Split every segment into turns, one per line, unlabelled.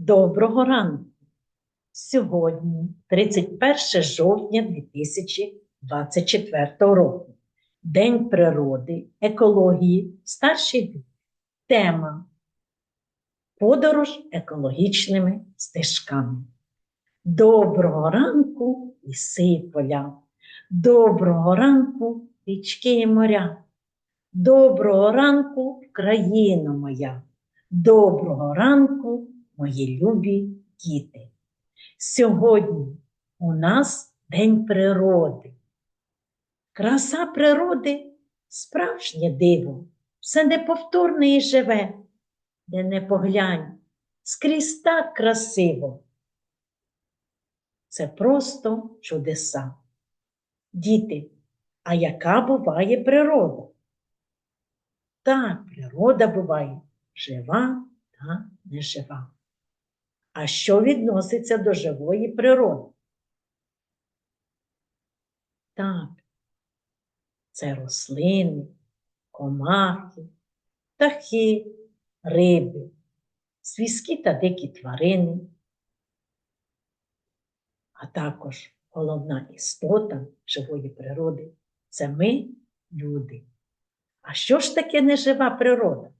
Доброго ранку! Сьогодні 31 жовтня 2024 року. День природи, екології, старший вік. Тема Подорож екологічними стежками. Доброго ранку ліси поля. Доброго ранку річки і моря. Доброго ранку, країна моя. Доброго ранку, мої любі діти. Сьогодні у нас День природи. Краса природи справжнє диво, все неповторне і живе, де не поглянь, скрізь так красиво. Це просто чудеса. Діти, а яка буває природа? Так, природа буває жива та нежива. А що відноситься до живої природи? Так, це рослини, комахи, птахи, риби, свійські та дикі тварини, а також головна істота живої природи це ми, люди. А що ж таке нежива природа?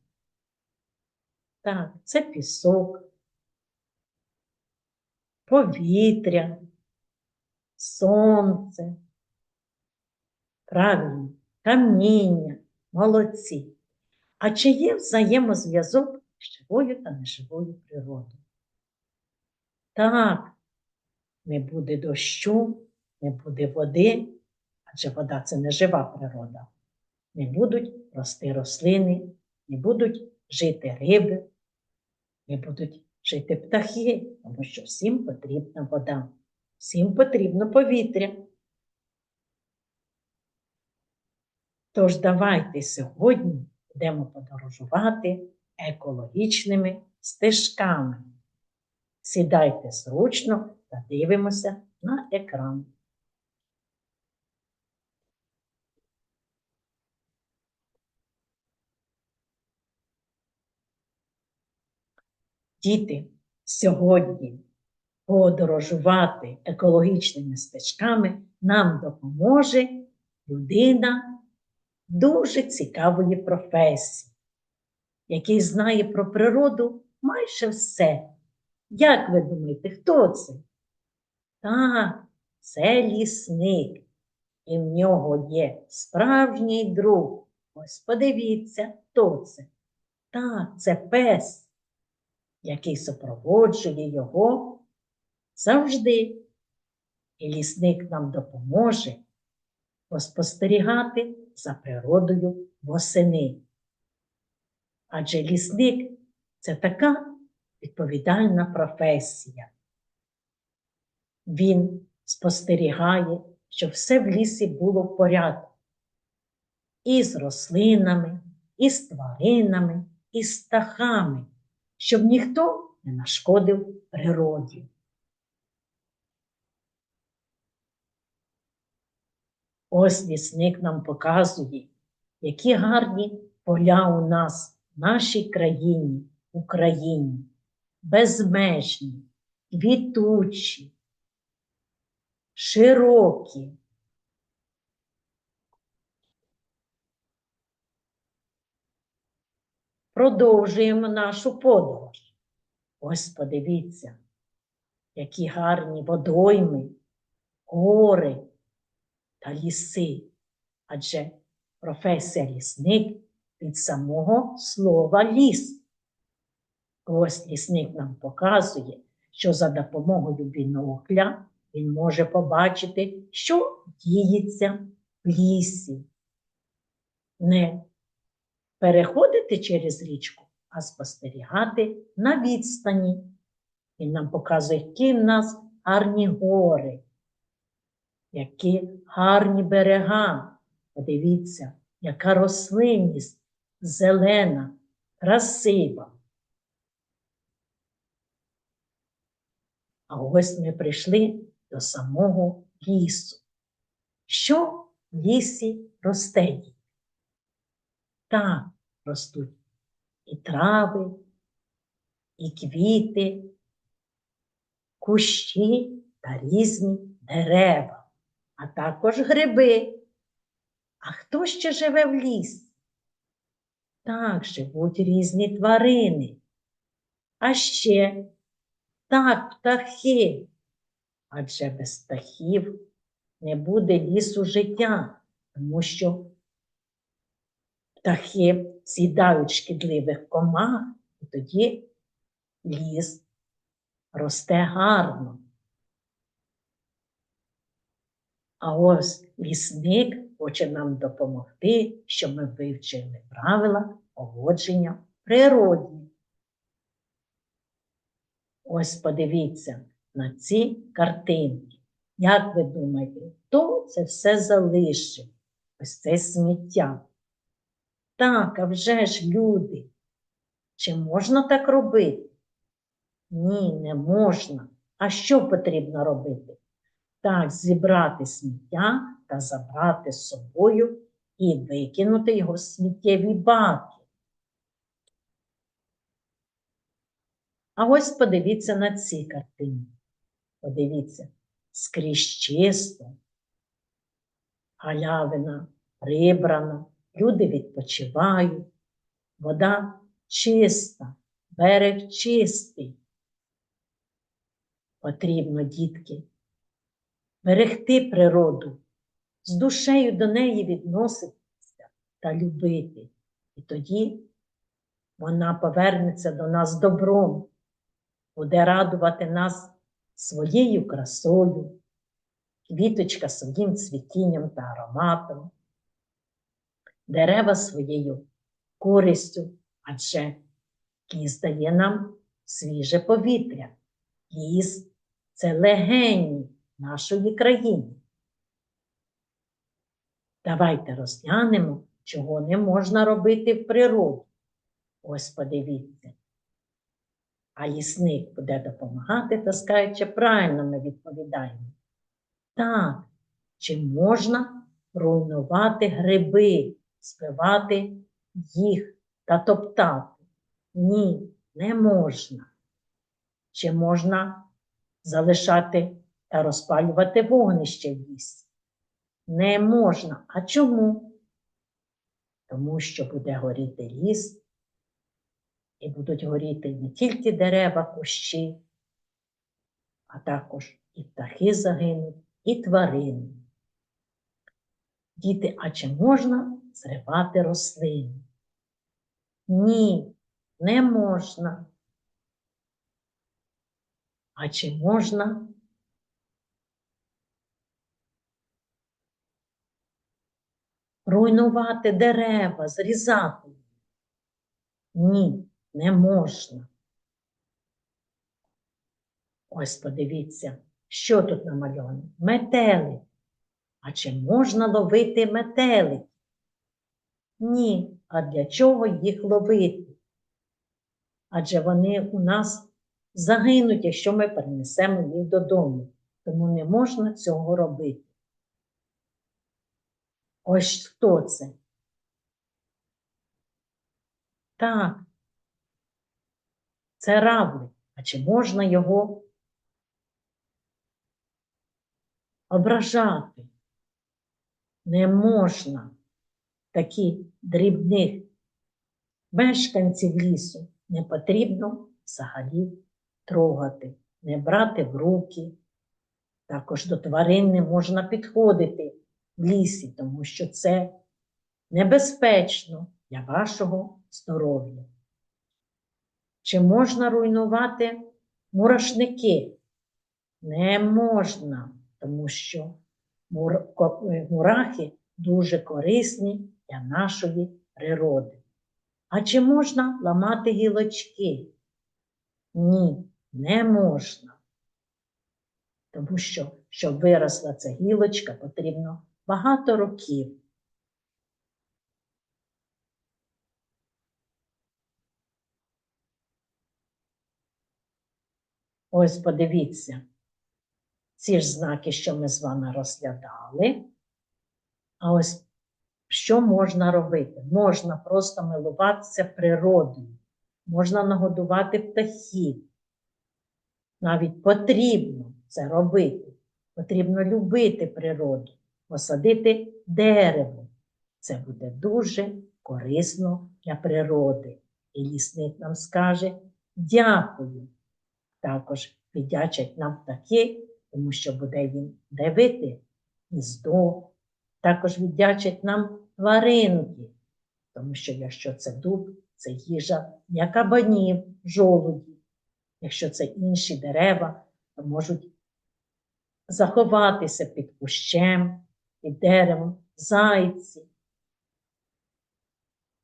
Так, це пісок, повітря, сонце, правильно, каміння, молодці. А чи є взаємозв'язок з живою та неживою природою? Так, не буде дощу, не буде води, адже вода це не жива природа. Не будуть рости рослини, не будуть жити риби, не будуть жити птахи, тому що всім потрібна вода, всім потрібно повітря. Тож давайте сьогодні будемо подорожувати екологічними стежками. Сідайте зручно та дивимося на екран. Діти, сьогодні подорожувати екологічними стежками нам допоможе людина дуже цікавої професії, який знає про природу майже все. Як ви думаєте, хто це? Так, це лісник, і в нього є справжній друг. Ось подивіться, хто це. Так, це пес який супроводжує його завжди. І лісник нам допоможе поспостерігати за природою восени. Адже лісник це така відповідальна професія. Він спостерігає, щоб все в лісі було в порядку. І з рослинами, і з тваринами, і з птахами щоб ніхто не нашкодив природі. Ось лісник нам показує, які гарні поля у нас в нашій країні, Україні, безмежні, квітучі, широкі. Продовжуємо нашу подорож. Ось подивіться, які гарні водойми, гори та ліси. Адже професія лісник від самого слова ліс. Ось лісник нам показує, що за допомогою бінокля він може побачити, що діється в лісі. Не переходити через річку, а спостерігати на відстані. Він нам показує, які в нас гарні гори, які гарні берега. Подивіться, яка рослинність зелена, красива. А ось ми прийшли до самого лісу. Що в лісі росте? Так, ростуть і трави, і квіти, кущі та різні дерева, а також гриби. А хто ще живе в лісі? Так живуть різні тварини. А ще так, птахи. Адже без птахів не буде лісу життя, тому що птахи з'їдають шкідливих комах, і тоді ліс росте гарно. А ось лісник хоче нам допомогти, щоб ми вивчили правила поводження в природі. Ось подивіться на ці картинки. Як ви думаєте, хто це все залишив? Ось це сміття. Так, а вже ж люди. Чи можна так робити? Ні, не можна. А що потрібно робити? Так, зібрати сміття та забрати з собою і викинути його в сміттєві баки. А ось подивіться на ці картини. Подивіться, скрізь чисто, галявина прибрана, люди відпочивають, вода чиста, берег чистий. Потрібно, дітки, берегти природу, з душею до неї відноситися та любити. І тоді вона повернеться до нас добром, буде радувати нас своєю красою, квіточка своїм цвітінням та ароматом, дерева своєю користю, адже ліс дає нам свіже повітря. Ліс це легені нашої країни. Давайте розглянемо, чого не можна робити в природі. Ось подивіться. А лісник буде допомагати та скаже, правильно ми відповідаємо. Так, чи можна руйнувати гриби, спивати їх та топтати? Ні, не можна. Чи можна залишати та розпалювати вогнище в лісі? Не можна. А чому? Тому що буде горіти ліс, і будуть горіти не тільки дерева, кущі, а також і птахи загинуть, і тварини. Діти, а чи можна зривати рослини? Ні, не можна. А чи можна руйнувати дерева, зрізати? Ні, не можна. Ось подивіться, що тут намальовано? Метелик. А чи можна ловити метелик? Ні, а для чого їх ловити? Адже вони у нас загинуть, якщо ми перенесемо їх додому. Тому не можна цього робити. Ось хто це? Так, це равлик. А чи можна його ображати? Не можна такі дрібних мешканців лісу не потрібно взагалі трогати, не брати в руки. Також до тварин не можна підходити в лісі, тому що це небезпечно для вашого здоров'я. Чи можна руйнувати мурашники? Не можна, тому що мурахи дуже корисні для нашої природи. А чи можна ламати гілочки? Ні, не можна. Тому що, щоб виросла ця гілочка, потрібно багато років. Ось подивіться, ці ж знаки, що ми з вами розглядали. А ось що можна робити? Можна просто милуватися природою, можна нагодувати птахів, навіть потрібно це робити. Потрібно любити природу, посадити дерево. Це буде дуже корисно для природи. І лісник нам скаже дякую. Також віддячать нам птахи, тому що буде він дивити гніздо. Також віддячать нам тваринки, тому що якщо це дуб, це їжа для кабанів, жолудів. Якщо це інші дерева, то можуть заховатися під кущем, під деревом, зайці.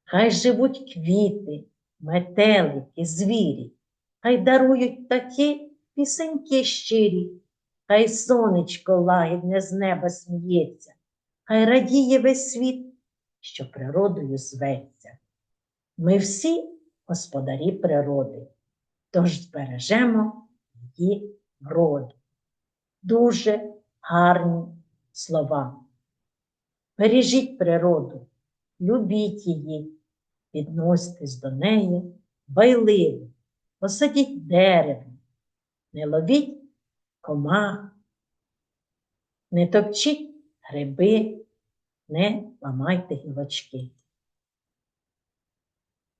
Хай живуть квіти, метелики, звірі, хай дарують такі пісеньки щирі, хай сонечко лагідне з неба сміється, хай радіє весь світ, що природою зветься. Ми всі господарі природи, тож збережемо її вроду. Дуже гарні слова. Бережіть природу, любіть її, відноситесь до неї байливо, посадіть дерево, не ловіть комах, не топчіть гриби, не ламайте гілочки.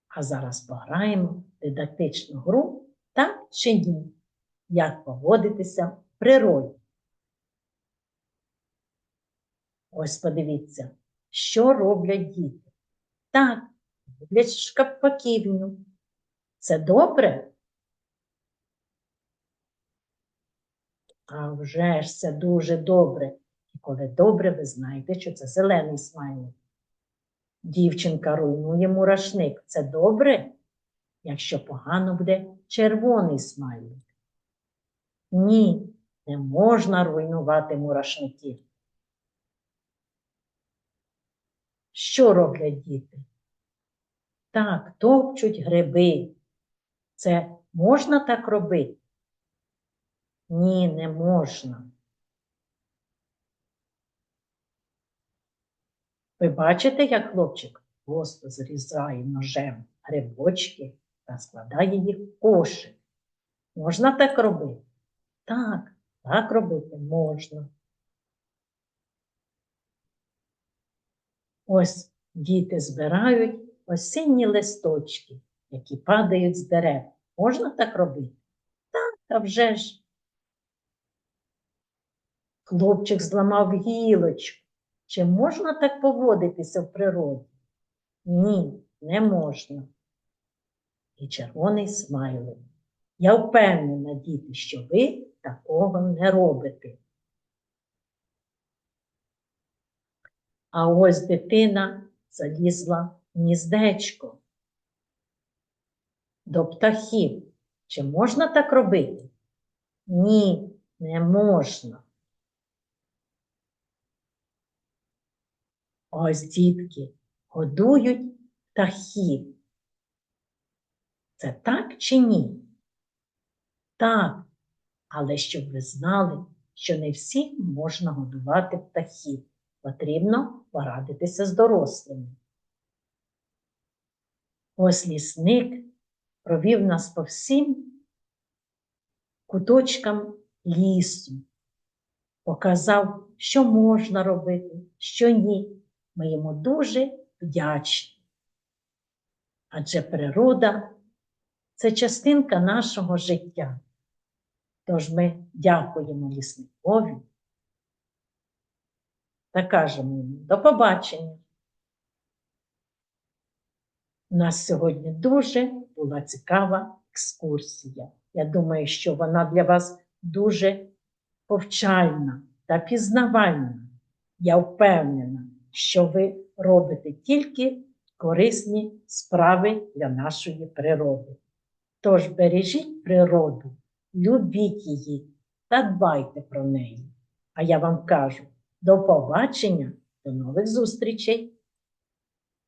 А зараз пограємо дидактичну гру так чи ні, як поводитися в природі. Ось подивіться, що роблять діти. Так, роблять шкапаківню. Це добре? А вже ж це дуже добре. Коли добре, ви знаєте, що це зелений смайлик. Дівчинка руйнує мурашник. Це добре, якщо погано буде червоний смайлик. Ні, не можна руйнувати мурашників. Що роблять діти? Так, топчуть гриби. Це можна так робити? Ні, не можна. Ви бачите, як хлопчик просто зрізає ножем грибочки та складає їх в кошик. Можна так робити? Так, так робити можна. Ось діти збирають осінні листочки, які падають з дерев. Можна так робити? Так, а вже ж. Хлопчик зламав гілочку. Чи можна так поводитися в природі? Ні, не можна. І червоний смайлик. Я впевнена, діти, що ви такого не робите. А ось дитина залізла в гніздечко до птахів. Чи можна так робити? Ні, не можна. Ось дітки годують птахів. Це так чи ні? Так, але щоб ви знали, що не всіх можна годувати птахів. Потрібно порадитися з дорослими. Ось лісник провів нас по всім куточкам лісу, показав, що можна робити, що ні. Ми йому дуже вдячні. Адже природа це частинка нашого життя. Тож ми дякуємо лісникові та кажемо йому до побачення. У нас сьогодні дуже була цікава екскурсія. Я думаю, що вона для вас дуже повчальна та пізнавальна. Я впевнена, що ви робите тільки корисні справи для нашої природи. Тож бережіть природу, любіть її та дбайте про неї. А я вам кажу до побачення, до нових зустрічей!